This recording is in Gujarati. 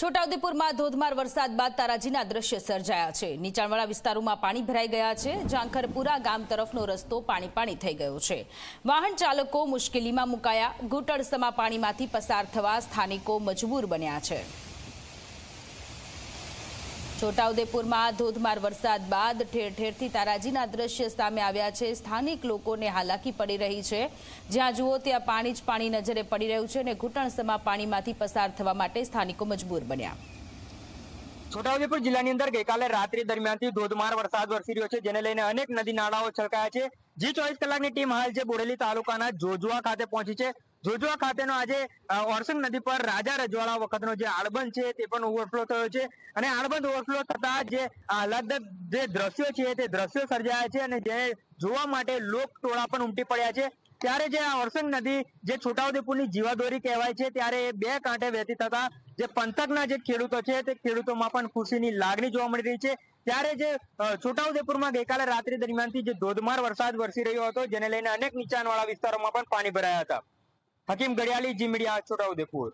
છોટાઉદેપુરમાં ધોધમાર વરસાદ બાદ તારાજીના દ્રશ્ય સર્જાયા છે. નીચાણવાળા વિસ્તારોમાં પાણી ભરાઈ ગયા છે. ઝાંખરપુરા ગામ તરફનો રસ્તો પાણી પાણી થઈ ગયો છે. વાહન ચાલકો મુશ્કેલીમાં મુકાયા. ઘૂંટણસમા પાણીમાંથી પસાર થવા સ્થાનિકો મજબૂર બન્યા છે. છોટાઉદેપુરમાં ધોધમાર વરસાદ બાદ ઠેર ઠેરથી તારાજીના દ્રશ્ય સામે આવ્યા છે. સ્થાનિક લોકોને હાલાકી પડી રહી છે. જ્યાં જુઓ ત્યાં પાણી જ પાણી નજરે પડી રહ્યું છે અને ઘૂંટણસમાં પાણીમાંથી પસાર થવા માટે સ્થાનિકો મજબૂર બન્યા. છોટાઉદેપુર જિલ્લાની અંદર ગઈકાલે રાત્રિ દરમિયાનથી ધોધમાર વરસાદ વરસી રહ્યો છે, જેને લઈને અનેક નદી નાળાઓ છલકાયા છે. જી ચોવીસ કલાકની ટીમ હાલ છે બોડેલી તાલુકાના જોજવા ખાતે પહોંચી છે. જોજવા ખાતેનો આજે ઓરસંગ નદી પર રાજા રજવાડા વખતનો જે આડબંધ છે તે પણ ઓવરફ્લો થયો છે અને આળબંધ ઓવરફ્લો થતા જે આહલાદક જે દ્રશ્યો છે તે દ્રશ્યો સર્જાયા છે અને જે જોવા માટે લોક ટોળા પણ ઉમટી પડ્યા છે. ત્યારે જે આ અરસંગ નદી, જે છોટાઉદેપુરની જીવાદોરી કહેવાય છે, ત્યારે બે કાંઠે વહેતી થતા જે પંથકના જે ખેડૂતો છે, તે ખેડૂતોમાં પણ ખુશીની લાગણી જોવા મળી રહી છે. ત્યારે જે છોટાઉદેપુરમાં ગઈકાલે રાત્રિ દરમિયાનથી જે ધોધમાર વરસાદ વરસી રહ્યો હતો, જેને લઈને અનેક નીચાણવાળા વિસ્તારોમાં પણ પાણી ભરાયા હતા. Hakim Ghadiyali, Zee media, Chhota Udepur.